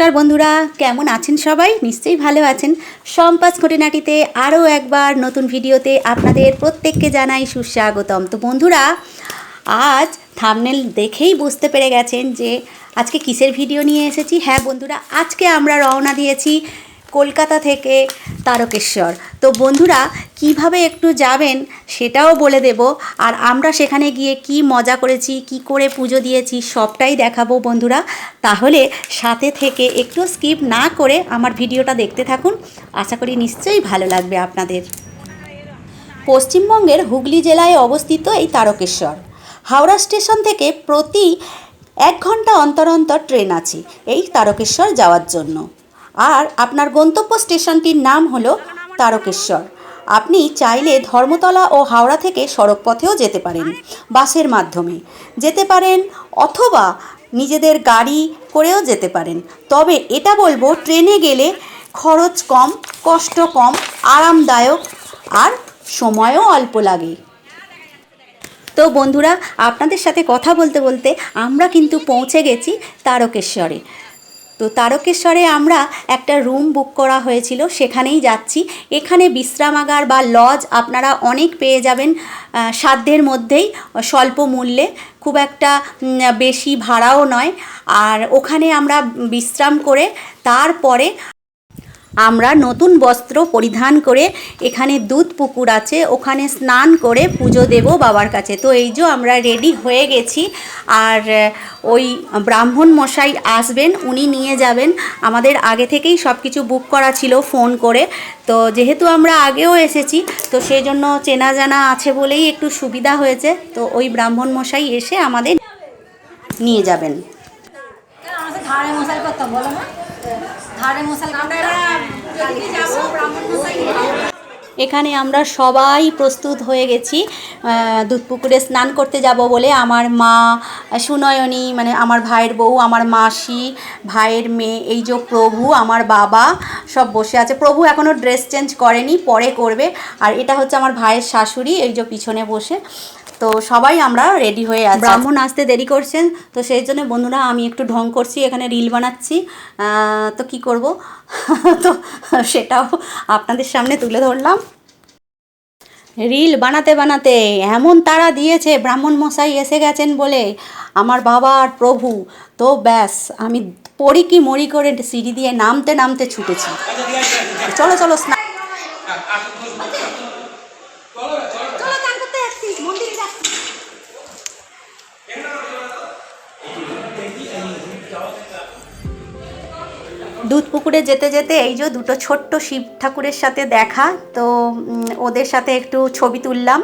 নমস্কার বন্ধুরা, কেমন আছেন সবাই? নিশ্চয়ই ভালো আছেন। সম্পাস ঘটনাটিতে আরও একবার নতুন ভিডিওতে আপনাদের প্রত্যেককে জানাই সুস্বাগতম। তো বন্ধুরা, আজ থামনেল দেখেই বুঝতে পেরে গেছেন যে আজকে কিসের ভিডিও নিয়ে এসেছি? হ্যাঁ বন্ধুরা, আজকে আমরা রওনা দিয়েছি কলকাতা থেকে তারকেশ্বর। তো বন্ধুরা, কীভাবে একটু যাবেন সেটাও বলে দেব। আর আমরা সেখানে গিয়ে কি মজা করেছি, কি করে পুজো দিয়েছি সবটাই দেখাবো বন্ধুরা। তাহলে সাথে থেকে একটু স্কিপ না করে আমার ভিডিওটা দেখতে থাকুন। আশা করি নিশ্চয়ই ভালো লাগবে আপনাদের। পশ্চিমবঙ্গের হুগলি জেলায় অবস্থিত এই তারকেশ্বর। হাওড়া স্টেশন থেকে প্রতি এক ঘণ্টা অন্তর অন্তর ট্রেন আছে এই তারকেশ্বর যাওয়ার জন্য। আর আপনার গন্তব্য স্টেশনটির নাম হলো তারকেশ্বর। আপনি চাইলে ধর্মতলা ও হাওড়া থেকে সড়ক পথেও যেতে পারেন, বাসের মাধ্যমে। যেতে পারেন অথবা নিজেদের গাড়ি করেও যেতে পারেন। তবে এটা বলব, ট্রেনে গেলে খরচ কম, কষ্ট কম, আরামদায়ক আর সময়ও অল্প লাগে। তো বন্ধুরা, আপনাদের সাথে কথা বলতে বলতে আমরা কিন্তু পৌঁছে গেছি তারকেশ্বরে। তো তারকেশ্বরে আমরা একটা রুম বুক করা হয়েছিল, সেখানেই যাচ্ছি। এখানে বিশ্রামাগার বা লজ আপনারা অনেক পেয়ে যাবেন সাধ্যের মধ্যেই, স্বল্প মূল্যে। খুব একটা বেশি ভাড়াও নয়। আর ওখানে আমরা বিশ্রাম করে তারপরে আমরা নতুন বস্ত্র পরিধান করে এখানে দুধ পুকুর আছে, ওখানে স্নান করে পুজো দেব বাবার কাছে। তো এই যে আমরা রেডি হয়ে গেছি, আর ওই ব্রাহ্মণ মশাই আসবেন, উনি নিয়ে যাবেন। আমাদের আগে থেকেই সব কিছু বুক করা ছিল ফোন করে। তো যেহেতু আমরা আগেও এসেছি, তো সেই জন্য চেনা জানা আছে বলেই একটু সুবিধা হয়েছে। তো ওই ব্রাহ্মণ মশাই এসে আমাদের নিয়ে যাবেন। ধারে মশাই এখানে আমরা সবাই প্রস্তুত হয়ে গেছি আহ, দুধপুকুরে স্নান করতে যাব বলে আমার মা সুনয়নী মানে আমার ভাইয়ের বউ আমার মাসি ভাইয়ের মেয়ে এই যে প্রভু আমার বাবা সব বসে আছে। প্রভু এখনও ড্রেস চেঞ্জ করেনি পরে করবে। আর এটা হচ্ছে আমার ভাইয়ের শাশুড়ি এই যে পিছনে বসে। তো সবাই আমরা রেডি হয়ে আছি। ব্রাহ্মণ আসতে দেরি করছেন, তো সেই জন্য বন্ধুরা আমি একটু ঢং করছি, এখানে রিল বানাচ্ছি। তো কি করব? তো সেটাও আপনাদের সামনে তুলে ধরলাম। রিল বানাতে বানাতে এমন তারা দিয়েছে, ব্রাহ্মণ মশাই এসে গেছেন বলে। আমার বাবা আর প্রভু, তো ব্যাস, আমি পড়ি কি মরি করে সিঁড়ি দিয়ে নামতে নামতে ছুটেছি। চলো চলো স্নান দুধ পুকুরে যেতে যেতে এই যে দুটো ছোট্ট শিব ঠাকুরের সাথে দেখা, তো ওদের সাথে একটু ছবি তুললাম।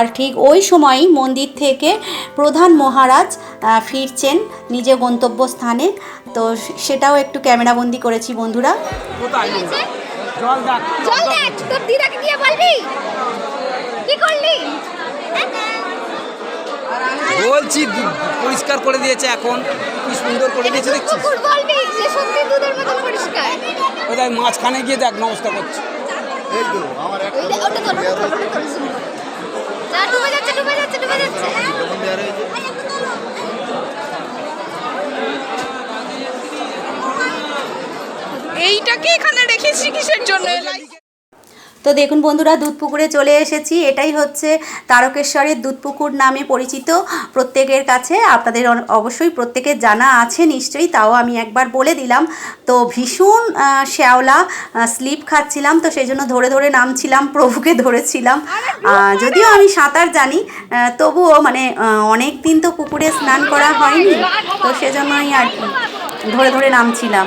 আর ঠিক ওই সময়ই মন্দির থেকে প্রধান মহারাজ ফিরছেন নিজে গন্তব্যস্থানে। তো সেটাও একটু ক্যামেরাবন্দি করেছি বন্ধুরা। জল দেখ। তোর দিদাকে গিয়ে বলবি? কি করলি? বলছি পরিষ্কার করে দিয়েছে এখন। কি সুন্দর করে দিয়েছে দেখছিস? পুকুর বলবি যে সত্যি দুধের মতন পরিষ্কার। কোথায়? মাঝখানে গিয়ে দেখ নমস্কার করছে। দে- ওটা ডুবে যাচ্ছে ডুবে যাচ্ছে এইটাকে এখানে রেখেছি কিসের জন্য তো দেখুন বন্ধুরা দুধপুকুরে চলে এসেছি। এটাই হচ্ছে তারকেশ্বরের দুধপুকুর নামে পরিচিত। প্রত্যেকের কাছে আপনাদের অবশ্যই প্রত্যেকের জানা আছে নিশ্চয়ই তাও আমি একবার বলে দিলাম। তো ভীষণ শ্যাওলা স্লিপ খাচ্ছিলাম তো সেই জন্য ধরে ধরে নামছিলাম প্রভুকে ধরেছিলাম। যদিও আমি সাঁতার জানি তবুও মানে অনেক দিন তো পুকুরে স্নান করা হয়নি তো সেজন্যই আর কি ধরে ধরে নামছিলাম।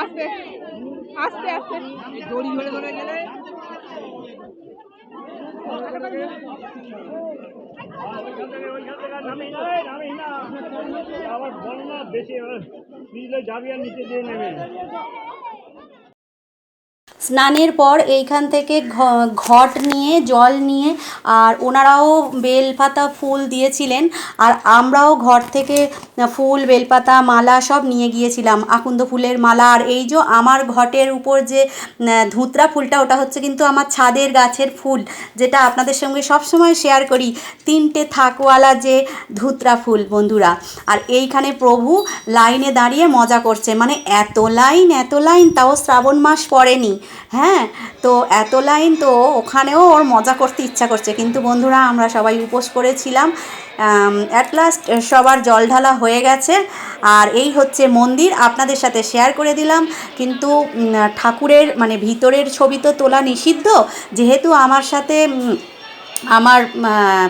আস্তে আস্তে আস্তে। দড়ি ধরে ধরে গেলে। আবার বল না বেশি নিচে যাবি আর নিচে দিয়ে নেবে। স্নানের পর এইখান থেকে ঘট নিয়ে, জল নিয়ে, আর ওনারাও বেলপাতা ফুল দিয়েছিলেন, আর আমরাও ঘর থেকে ফুল, বেলপাতা, মালা সব নিয়ে গিয়েছিলাম, আকুন্দ ফুলের মালা, আর এই যে আমার ঘটের উপর যে ধুতরা ফুলটা, ওটা হচ্ছে কিন্তু আমার ছাদের গাছের ফুল, যেটা আপনাদের সঙ্গে সব সময় শেয়ার করি, তিনটে থাকওয়ালা যে ধুতরা ফুল, বন্ধুরা, আর এইখানে প্রভু লাইনে দাঁড়িয়ে মজা করছে মানে এত লাইন এত লাইন, তাও শ্রাবণ মাস পড়েনি হ্যাঁ তো এত লাইন তো ওখানেও ওর মজা করতে ইচ্ছা করছে। কিন্তু বন্ধুরা, আমরা সবাই উপোস করেছিলাম। অ্যাট লাস্ট সবার জল ঢালা হয়ে গেছে। আর এই হচ্ছে মন্দির, আপনাদের সাথে শেয়ার করে দিলাম। কিন্তু ঠাকুরের মানে ভিতরের ছবি তো তোলা নিষিদ্ধ। যেহেতু আমার সাথে আমার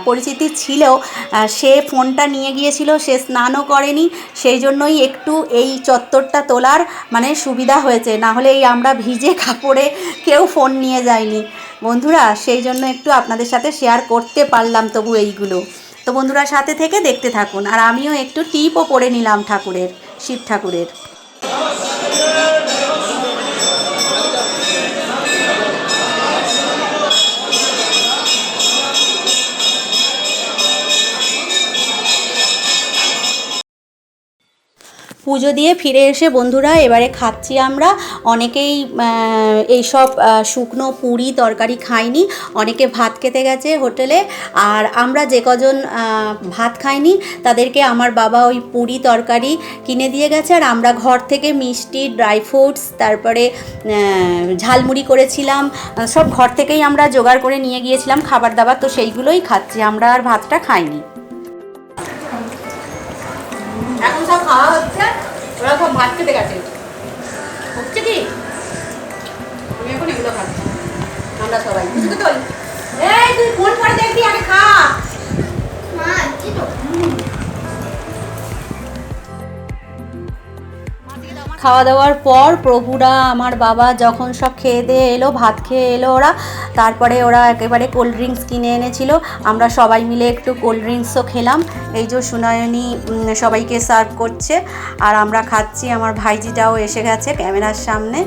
পরিচিতি ছিল সে ফোনটা নিয়ে গিয়েছিল, সে স্নানও করেনি, সেই জন্যই একটু এই চত্বরটা তোলার মানে সুবিধা হয়েছে। না হলে এই আমরা ভিজে কাপড়ে কেউ ফোন নিয়ে যায়নি। বন্ধুরা, সেই জন্য একটু আপনাদের সাথে শেয়ার করতে পারলাম তবু এইগুলো। তো বন্ধুরা, সাথে থেকে দেখতে থাকুন। আর আমিও একটু টিপও পরে নিলাম ঠাকুরের, শিব ঠাকুরের। পুজো দিয়ে ফিরে এসে বন্ধুরা, এবারে খাচ্ছি আমরা। অনেকেই এইসব শুকনো পুরি তরকারি খাইনি। অনেকে ভাত খেতে গেছে হোটেলে। আর আমরা যে কজন ভাত খাইনি, তাদেরকে আমার বাবা ওই পুরি তরকারি কিনে দিয়ে গেছে। আর আমরা ঘর থেকে মিষ্টি, ড্রাই ফ্রুটস, তারপরে ঝালমুড়ি করেছিলাম। সব ঘর থেকেই আমরা জোগাড় করে নিয়ে গিয়েছিলাম খাবার দাবার। তো সেইগুলোই খাচ্ছি, আমরা আর ভাতটা খাইনি। এখন সব খাওয়া হচ্ছে ওরা সব ভাত খেতে গেছে। হচ্ছে কি? আমি এখন এগুলো খাচ্ছি। আমরা সবাই। বুঝতে তো? এই, তুই ফোন করে দেখবি আগে খা। খাওয়া দাওয়ার পর প্রভুরা, আমার বাবা যখন সব খেয়ে দিয়ে এলো, ভাত খেয়ে এলো ওরা, তারপরে ওরা একেবারে কোল্ড ড্রিঙ্কস কিনে এনেছিল। আমরা সবাই মিলে একটু কোল্ড ড্রিঙ্কসও খেলাম। এই যে সুনয়নী সবাইকে সার্ভ করছে। আর আমরা খাচ্ছি, আমার ভাইজিটাও এসে গেছে ক্যামেরার সামনে।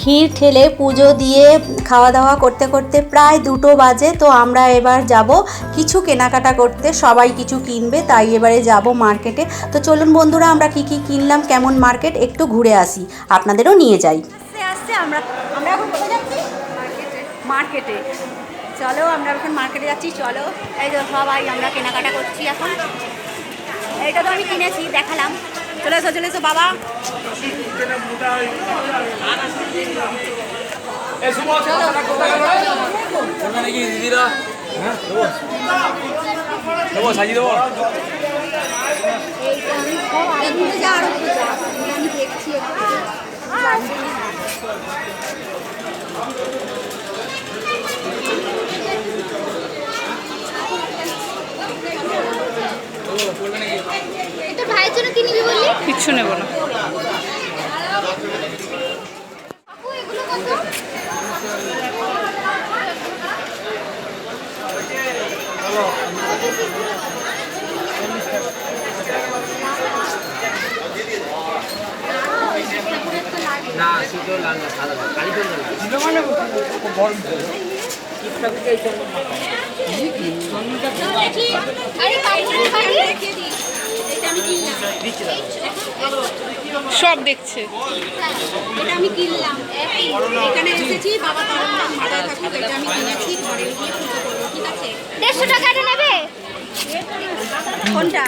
ভিড় ঠেলে পুজো দিয়ে খাওয়া দাওয়া করতে করতে প্রায় দুটো বাজে, তো আমরা এবার যাব কিছু কেনাকাটা করতে, সবাই কিছু কিনবে, তাই এবারে যাব মার্কেটে। তো চলুন বন্ধুরা, আমরা কি কি কিনলাম, কেমন মার্কেট, একটু ঘুরে আসি, আপনাদেরও নিয়ে যাই। আমরা মার্কেটে। চলো, আমরা এখন মার্কেটে যাচ্ছি, চলো। এই সবাই, আমরা কেনাকাটা করছি এখন। এইটা তো আমি কিনেছি, দেখালাম। চলে এসো চলে এসো বাবা। দিদিরা দেবো সাজিয়ে দেবো ভাইয়ের জন্য কি নিবি বললি? কিচ্ছু নেব না। না শুধু লাল না সাদা কালি সব দেখছে। এটা আমি কিনলাম। এখানে এসেছি বাবা মাথায় থাকুক এটা আমি কিনেছি ঘরে গিয়ে পুজো করব ঠিক আছে? দেড়শো টাকাটা নেবে? কোনটা?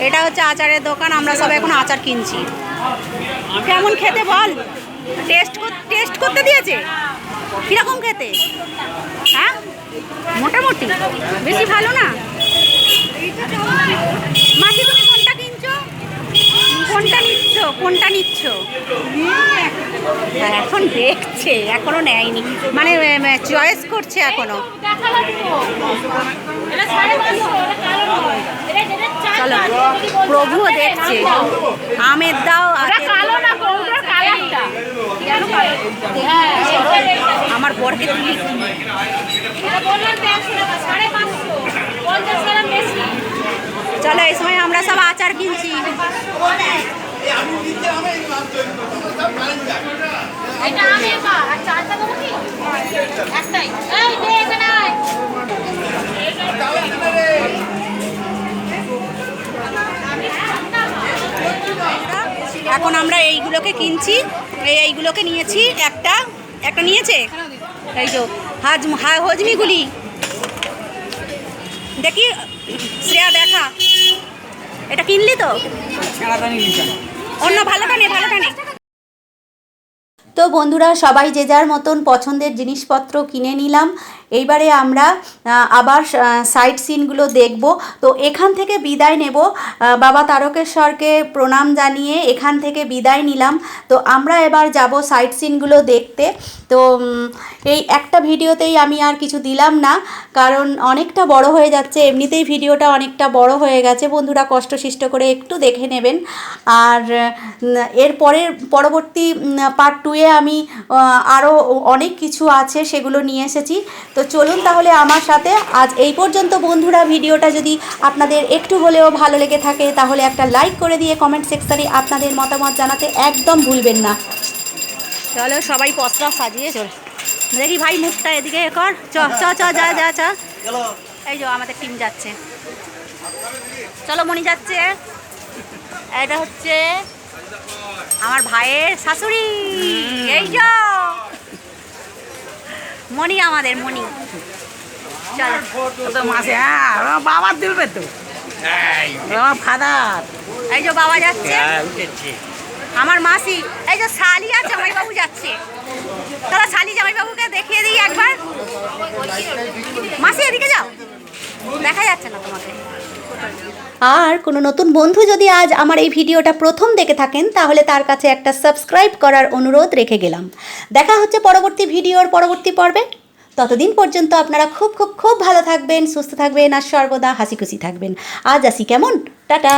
আচারের দোকান, আমরা সব এখন আচার কিনছি। কেমন খেতে বল? টেস্ট টেস্ট করতে দিয়েছে? কীরকম খেতে? হ্যাঁ? মোটামুটি। বেশি ভালো না? মাসি, তুমি কোনটা কিনছো? কোনটা নিচ্ছ? কোনটা নিচ্ছ? এখন দেখছে, এখনও নেয়নি। মানে চয়েস করছে এখনও। প্রভুও দেখছে। আমের দাও। আমার বরকে তুলি চলো এই সময় আমরা সব আচার কিনছি। এটা আমি একটাই। এই নে এখানে এখন আমরা এইগুলোকে কিনছি এইগুলোকে নিয়েছি একটা একটা নিয়েছে? এই তো হাজ হা- হজমিগুলি। দেখি শ্রেয়া দেখা। এটা কিনলি তো? অন্য ভালোটা নে ভালোটা নে। তো বন্ধুরা, সবাই যে যার মতন পছন্দের জিনিসপত্র কিনে নিলাম। এইবারে আমরা আবার সাইট সিনগুলো দেখব। তো এখান থেকে বিদায় নেব। বাবা তারকেশ্বরকে প্রণাম জানিয়ে এখান থেকে বিদায় নিলাম। তো আমরা এবার যাব সাইট সিনগুলো দেখতে। তো এই একটা ভিডিওতেই আমি আর কিছু দিলাম না, কারণ অনেকটা বড় হয়ে যাচ্ছে। এমনিতেই ভিডিওটা অনেকটা বড় হয়ে গেছে। বন্ধুরা কষ্টসিষ্ট করে একটু দেখে নেবেন। আর এর পরের, পরবর্তী পার্ট টুয়ে আমি আরও অনেক কিছু আছে সেগুলো নিয়ে এসেছি। তো চলুন তাহলে আমার সাথে আজ এই পর্যন্ত বন্ধুরা ভিডিওটা যদি আপনাদের একটু হলেও ভালো লেগে থাকে তাহলে একটা লাইক করে দিয়ে কমেন্ট সেকশানে আপনাদের মতামত জানাতে একদম ভুলবেন না। চলো সবাই পত্রা সাজিয়ে চল। দেখি ভাই মুখটা এদিকে কর। চ চ চ, যা যা, চ। এই যে আমাদের টিম যাচ্ছে। চলো মনি যাচ্ছে। এটা হচ্ছে আমার ভাইয়ের শাশুড়ি। এই যো। মনি আমাদের মনি চলো। মাসে হ্যাঁ আমার বাবার দিলবে তো। আমার ফাদার। এই যে বাবা যাচ্ছে। উঠেছে। আমার মাসি এই যে শালি আর জামাইবাবু যাচ্ছে। তাহলে শালি জামাইবাবুকে দেখিয়ে দিই একবার। মাসি এদিকে যাও। দেখা যাচ্ছে না তোমাকে। আর কোনো নতুন বন্ধু যদি আজ আমার এই ভিডিওটা প্রথম দেখে থাকেন, তাহলে তার কাছে একটা সাবস্ক্রাইব করার অনুরোধ রেখে গেলাম। দেখা হচ্ছে পরবর্তী ভিডিওর পরবর্তী পর্বে। ততদিন পর্যন্ত আপনারা খুব খুব খুব ভালো থাকবেন, সুস্থ থাকবেন আর সর্বদা হাসি খুশি থাকবেন। আজ আসি কেমন? টাটা।